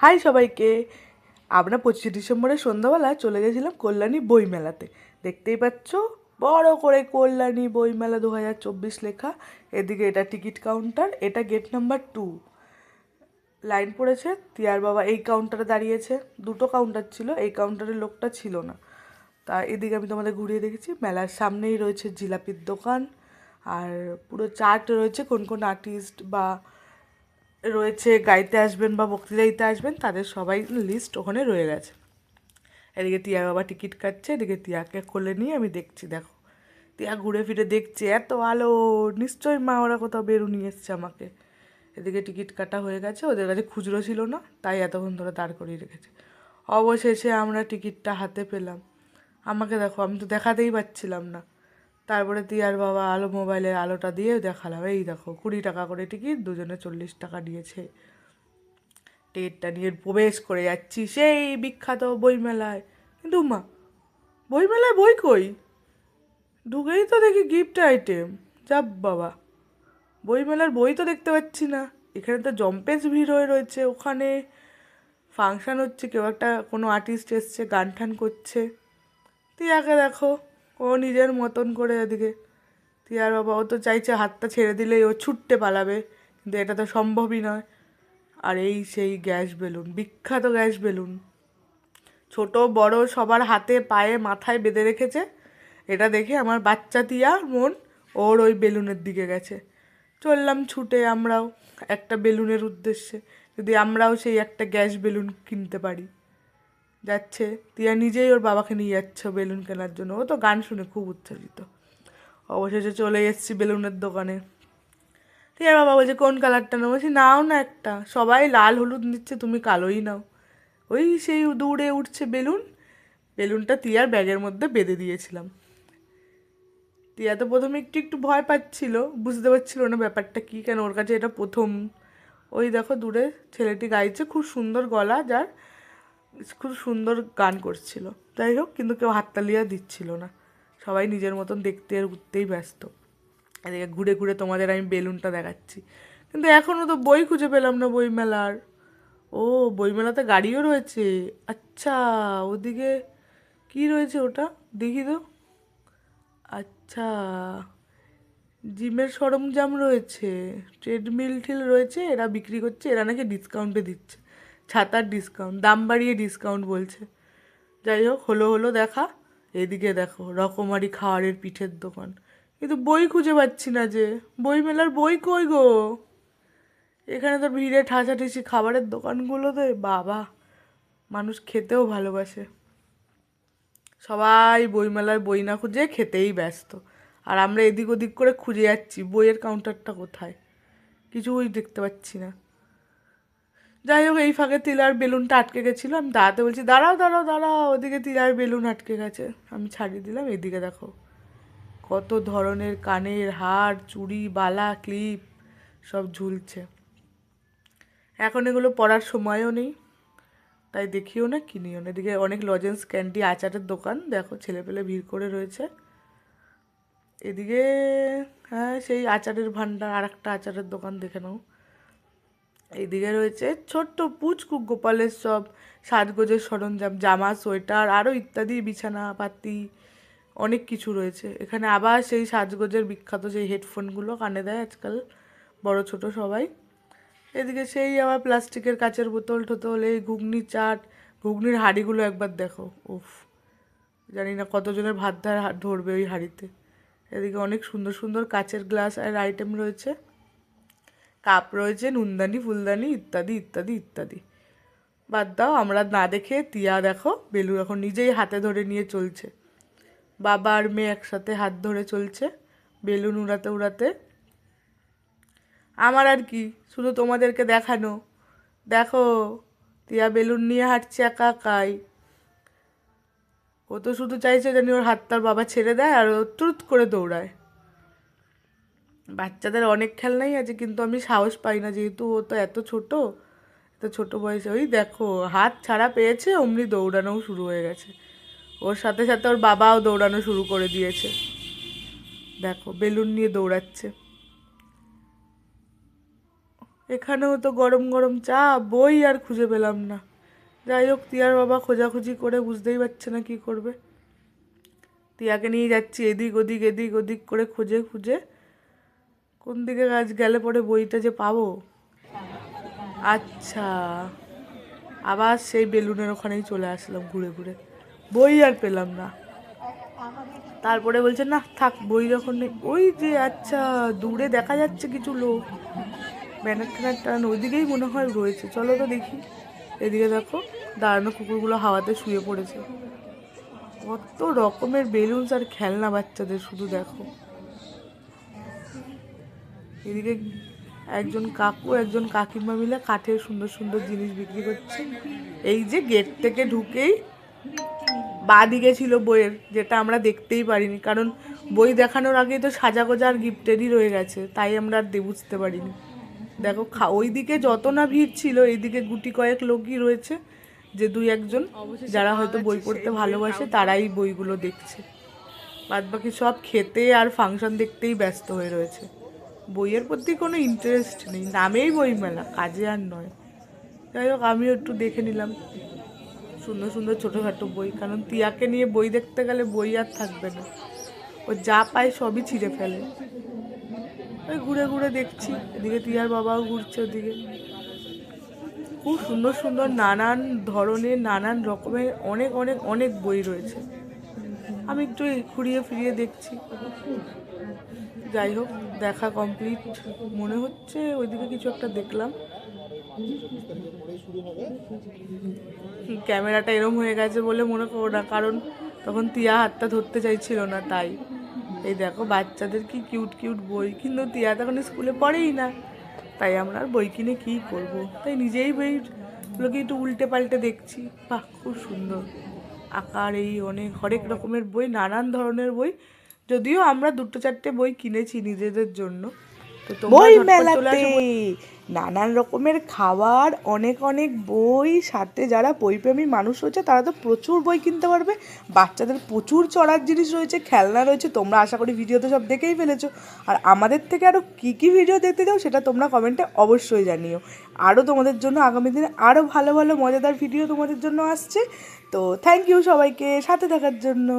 High সবাইকে। আমরা পঁচিশে ডিসেম্বরে সন্ধ্যাবেলা চলে গেছিলাম কল্যাণী বইমেলাতে দেখতেই পাচ্ছ, বড় করে কল্যাণী বইমেলা দু হাজার চব্বিশ লেখা। এদিকে এটা টিকিট কাউন্টার, এটা গেট নাম্বার টু। লাইন পড়েছে, তিয়ার বাবা এই কাউন্টারে দাঁড়িয়েছে। দুটো কাউন্টার ছিল, এই কাউন্টারের লোকটা ছিল না। তা এদিকে আমি তোমাদের ঘুরিয়ে দেখেছি, মেলার সামনেই রয়েছে জিলাপির দোকান। আর পুরো চার্ট রয়েছে কোন কোন আর্টিস্ট বা রয়েছে, গাইতে আসবেন বা বক্তৃতা দিতে আসবেন, তাদের সবাই লিস্ট ওখানে রয়ে গেছে। এদিকে টিয়া বাবা টিকিট কাটছে, এদিকে টিয়াকে কোলে নিয়ে আমি দেখছি, দেখো। টিয়া ঘুরে ফিরে দেখছে, এত আলো, নিশ্চয়ই মা ওরা কোথাও বেরু এসছে আমাকে। এদিকে টিকিট কাটা হয়ে গেছে, ওদের কাছে খুচরো ছিল না, তাই এতক্ষণ ধরে দাঁড় করিয়ে রেখেছে। অবশেষে আমরা টিকিটটা হাতে পেলাম। আমাকে দেখো, আমি তো দেখাতেই পাচ্ছিলাম না। তারপরে তিয়ার বাবা আলো মোবাইলের আলোটা দিয়ে দেখালাম, এই দেখো কুড়ি টাকা করে টিকিট, দুজনে চল্লিশ টাকা দিয়েছে টিকিটটা নিয়ে প্রবেশ করে যাচ্ছি সেই বিখ্যাত বইমেলায়। কিন্তু মা, বইমেলায় বই কই? ঢুকেই তো দেখি গিফট আইটেম যাব বাবা, বইমেলার বই তো দেখতে পাচ্ছি না। এখানে তো জম্পেস ভিড় হয়ে রয়েছে ওখানে। ফাংশান হচ্ছে, কেউ একটা কোনো আর্টিস্ট এসছে গান টান করছে। টিয়াকে দেখো। ও নিজের মতন করে এদিকে টিয়ার বাবা, ও তো চাইছে হাতটা ছেড়ে দিলেই ও ছুটতে পালাবে, কিন্তু এটা তো সম্ভবই নয়। আর এই সেই গ্যাস বেলুন, বিখ্যাত গ্যাস বেলুন। ছোট, বড়, সবার হাতে, পায়ে, মাথায় বেঁধে রেখেছে। এটা দেখে আমার বাচ্চা টিয়া মন ওর ওই বেলুনের দিকে গেছে। চললাম ছুটে আমরাও, একটা বেলুনের উদ্দেশ্যে। যদি আমরাও সেই একটা গ্যাস বেলুন কিনতে পারি। যাচ্ছে। টিয়া নিজেই ওর বাবাকে নিয়ে যাচ্ছে বেলুন কেনার জন্য। ও তো গান শুনে খুব উচ্ছ্বসিত অবশেষে চলে এসেছি বেলুনের দোকানে। টিয়ার বাবা বলছে, কোন কালারটা নেব? বলছি, নাও না একটা। সবাই লাল হলুদ নিচ্ছে, তুমি কালোই নাও। ওই সেই দৌড়ে উঠছে বেলুন। বেলুনটা টিয়ার ব্যাগের মধ্যে বেঁধে দিয়েছিলাম। টিয়া তো প্রথমে একটু একটু ভয় পাচ্ছিল, বুঝতে পারছিল না ব্যাপারটা কী, কেন ওর কাছে এটা প্রথম। ওই দেখো দূরে ছেলেটি গাইছে, খুব সুন্দর গলা, যার খুব সুন্দর গান করছিল। যাই হোক, কিন্তু কেউ হাততালিয়া দিচ্ছিল না। সবাই নিজের মতন দেখতে আর উঠতেই ব্যস্ত। এদিকে ঘুরে ঘুরে তোমাদের আমি বেলুনটা দেখাচ্ছি। কিন্তু এখনও তো বই খুঁজে পেলাম না বইমেলার। ও, বইমেলাতে গাড়িও রয়েছে। আচ্ছা ওদিকে কি রয়েছে ওটা? দেখি তো। আচ্ছা জিমের সরঞ্জাম রয়েছে। ট্রেডমিল ঠিল রয়েছে, এরা বিক্রি করছে, এরা নাকি ডিসকাউন্টে দিচ্ছে। ছাতার ডিসকাউন্ট দাম বাড়িয়ে ডিসকাউন্ট বলছে। যাই হোক, হলো হলো দেখা, এদিকে দেখো, রকমারি খাওয়ারের পিঠের দোকান। কিন্তু বই খুঁজে পাচ্ছি না যে বই মেলার বই কই গো? এখানে তো ভিড়ে ঠাসাঠাসি খাবারের দোকানগুলোতে, বাবা, মানুষ খেতেও ভালোবাসে। সবাই বইমেলার বই না খুঁজে খেতেই ব্যস্ত। আর আমরা এদিক ওদিক করে খুঁজে যাচ্ছি, বইয়ের কাউন্টারটা কোথায়? কিছুই দেখতে পাচ্ছি না। যাই হোক, এই ফাঁকে তিলার বেলুনটা আটকে গেছিল। আমি দাঁড়াতে বলছি, দাঁড়াও দাঁড়াও দাঁড়াও, ওদিকে তিলার বেলুন আটকে গেছে। আমি ছাড়িয়ে দিলাম, এদিকে দেখো, কত ধরনের কানের হার, চুড়ি, বালা, ক্লিপ, সব ঝুলছে। এখন এগুলো পড়ার সময়ও নেই, তাই দেখিও না, কিনিও না। এদিকে অনেক লজেন্স ক্যান্ডি আচারের দোকান, দেখো, ছেলেপেলে ভিড় করে রয়েছে। এদিকে হ্যাঁ সেই আচারের ভান্ডার আর একটা আচারের দোকান দেখে নাও। এইদিকে রয়েছে ছোট্ট পুচকু গোপালের সব সাজগোজের সরঞ্জাম, জামা, সোয়েটার আরও ইত্যাদি, বিছানা পাতি অনেক কিছু রয়েছে। এখানে আবার সেই সাজগোজের বিখ্যাত সেই হেডফোনগুলো কানে দেয় আজকাল বড় ছোট সবাই। এদিকে সেই আবার প্লাস্টিকের কাচের বোতল টোতল এই ঘুগনি চাট, ঘুগনির হাঁড়িগুলো একবার দেখো, উফ। জানি না কতজনের ভাত ধার ধরবে ওই হাঁড়িতে। এদিকে অনেক সুন্দর সুন্দর কাচের গ্লাস আর আইটেম রয়েছে। কাপ রয়েছে নুনদানি ফুলদানি ইত্যাদি ইত্যাদি ইত্যাদি। বাদ দাও, আমরা না দেখে টিয়া দেখো, বেলু এখন নিজেই হাতে ধরে নিয়ে চলছে। বাবা আর মেয়ে একসাথে হাত ধরে চলছে বেলুন উড়াতে উড়াতে আমার আর কি, শুধু তোমাদেরকে দেখানো। দেখো, টিয়া বেলুন নিয়ে হাঁটছে একা একাই। ও তো শুধু চাইছে জানি ওর হাত তার বাবা ছেড়ে দেয় আর ও ট্রুত করে দৌড়ায়। বাচ্চাদের অনেক খেলনাই আছে, কিন্তু আমি সাহস পাই না, যেহেতু ও তো এত ছোট এত ছোট বয়সে। ওই দেখো, হাত ছাড়া পেয়েছে, অমনি দৌড়ানোও শুরু হয়ে গেছে। ওর সাথে সাথে ওর বাবাও দৌড়ানো শুরু করে দিয়েছে। দেখো, বেলুন নিয়ে দৌড়াচ্ছে। এখানেও তো গরম গরম চা, বই আর খুঁজে পেলাম না। যাই হোক, তিয়ার বাবা খোঁজাখুঁজি করে বুঝতেই পারছে না কি করবে। তিয়াকে নিয়ে যাচ্ছি, এদিক ওদিক এদিক ওদিক করে খুঁজে খুঁজে। কোন দিকে গাছ গেলে পরে বইটা যে পাবো? আচ্ছা। আবার সেই বেলুনের ওখানেই চলে আসলাম ঘুরে ঘুরে। বই আর পেলাম না। তারপরে বলছে, না, থাক, বই যখন নেই। ওই যে আচ্ছা দূরে দেখা যাচ্ছে কিছু লোক। ব্যানার ট্যানার টান ওইদিকেই মনে হয় রয়েছে। চলো তো দেখি। এদিকে দেখো, দাঁড়ানো কুকুরগুলো হাওয়াতে শুয়ে পড়েছে। কত রকমের বেলুনস আর খেলনা বাচ্চাদের, শুধু দেখো। এদিকে একজন কাকু একজন কাকিমা মিলে কাঠের সুন্দর সুন্দর জিনিস বিক্রি করছে। এই যে গেট থেকে ঢুকেই বাদিকে ছিল বইয়ের যেটা আমরা দেখতেই পারিনি কারণ বই দেখানোর আগে তো সাজা গোজা আর গিফটেরই রয়ে গেছে তাই আমরা আর বুঝতে পারিনি। দেখো খা ওইদিকে যত না ভিড় ছিল এইদিকে গুটি কয়েক লোকই রয়েছে যে দুই একজন যারা হয়তো বই পড়তে ভালোবাসে তারাই বইগুলো দেখছে। বাদ বাকি সব খেতে আর ফাংশন দেখতেই ব্যস্ত হয়ে রয়েছে। বইয়ের প্রতি কোনো ইন্টারেস্ট নেই। নামেই বই মেলা কাজে আর নয়। যাই হোক, আমিও একটু দেখে নিলাম। সুন্দর সুন্দর ছোটোখাটো বই, কারণ তিয়াকে নিয়ে বই দেখতে গেলে বই আর থাকবে না। ও যা পায় সবই ছিঁড়ে ফেলে। ওই ঘুরে ঘুরে দেখছি। এদিকে তিয়ার বাবাও ঘুরছে ওদিকে। খুব সুন্দর সুন্দর নানান ধরনের, নানান রকমের অনেক অনেক অনেক বই রয়েছে। আমি একটু ঘুরিয়ে ফিরিয়ে দেখছি। যাই হোক দেখা কমপ্লিট মনে হচ্ছে, ওইদিকে কিছু একটা দেখলাম। ক্যামেরাটা এরম হয়ে গেছে বলে মনে করো না, কারণ তখন তিয়া হাতটা ধরতে চাইছিল না, তাই। এই দেখো, বাচ্চাদের কি কিউট কিউট বই, কিন্তু তিয়া তখন স্কুলে পড়েই না। তাই আমরা আর বই কিনে কী করব? তাই নিজেই বইগুলোকে একটু উল্টে পাল্টে দেখছি। বাহ, খুব সুন্দর। আকার এই অনেক, হরেক রকমের বই, নানান ধরনের বই। যদিও আমরা দুটো চারটে বই কিনেছি নিজেদের জন্য তো বই মেলাতে। নানান রকমের খাবার অনেক অনেক বই সাথে যারা বইপ্রেমী মানুষ রয়েছে তারা তো প্রচুর বই কিনতে পারবে। বাচ্চাদের প্রচুর চড়ার জিনিস রয়েছে খেলনা রয়েছে তোমরা আশা করি ভিডিওতে সব দেখেই ফেলেছো। আর আমাদের থেকে আরও কী কী ভিডিও দেখতে চাও সেটা তোমরা কমেন্টে অবশ্যই জানিও। আরও তোমাদের জন্য আগামী দিনে আরও ভালো ভালো মজাদার ভিডিও তোমাদের জন্য আসছে। তো থ্যাংক ইউ সবাইকে সাথে থাকার জন্য।